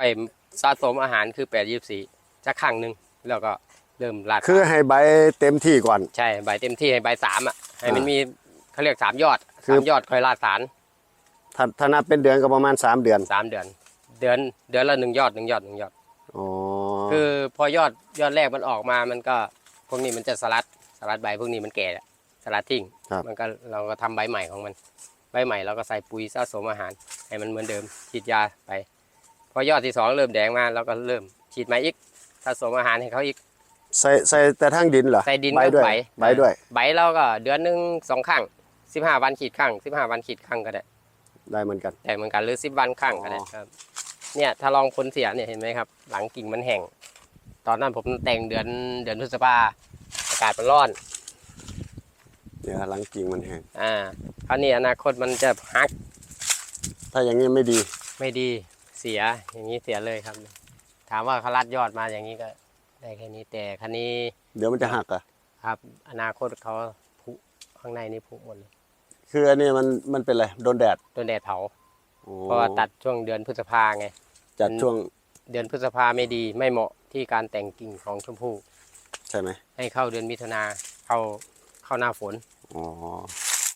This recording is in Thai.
ไปสะสมอาหารคือแปดยี่สี่จะครั้งหนึ่งแล้วก็เริ่มลาดคือให้ใบเต็มที่ก่อน ใช่ใบเต็มที่ให้ใบสามอะให้มันอ่ามีมีเขาเรียกสามยอดคือ สามยอดค่อยลาดสารถ้าถ้านับเป็นเดือนก็ประมาณ 3 เดือนสามเดือน เดือนเดือนละหนึ่งยอดหนึ่งยอดหนึ่งยอด อ๋อคือพอยอดยอดแรกมันออกมามันก็พวกนี้มันจะสลัดสลัดใบพวกนี้มันแก่แล้วสลัดทิ้งครับมันก็เราก็ทำใบใหม่ของมัน ใบใหม่เราก็ใส่ปุ๋ยสะสมอาหาร ให้มันเหมือนเดิมฉีดยาไป พอยอดที่สองเริ่มแดงมาเราก็เริ่มฉีดใหม่อีกสะสมอาหารให้เขาอีกใส่ใส่แต่ทั้งดินเหรอใส่ดินใบกับด้วยใบใบด้วยใบเราก็เดือนหนึ่งสองครั้งสิบห้าวันขีดครั้งสิบห้าวันขีดครั้งก็ได้ได้เหมือนกันแต่เหมือนกันหรือสิบวันครั้งก็ได้อ๋อครับ เนี่ยถ้าลองผลเสียเนี่ยเห็นไหมครับ หลังกิ่งมันแห้งตอนนั้นผมแต่งเดือนเดือนพฤษภาอากาศมันร้อนเนี่ยหลังกิ่งมันแห้งอ่าคราวนี้อนาคตมันจะฮัก ถ้าอย่างนี้ไม่ดีไม่ดี เสียอย่างนี้เสียเลยครับ ถามว่าเขารัดยอดมาอย่างนี้ก็ได้แค่นี้แต่คันนี้เดี๋ยวมันจะหักอะครับ อนาคตเขาผุข้างในนี่ผุหมดเลยคืออันนี้มันมันเป็นอะไรโดนแดดโดนแดดเผาโอ้เพราะว่าตัดช่วงเดือนพฤษภาไงจัดช่วงเดือนพฤษภาไม่ดีไม่เหมาะที่การแต่งกิ่งของชมพู่ใช่ไหมให้เข้าเดือนมิถุนาเข้าเข้าหน้าฝนอ๋อ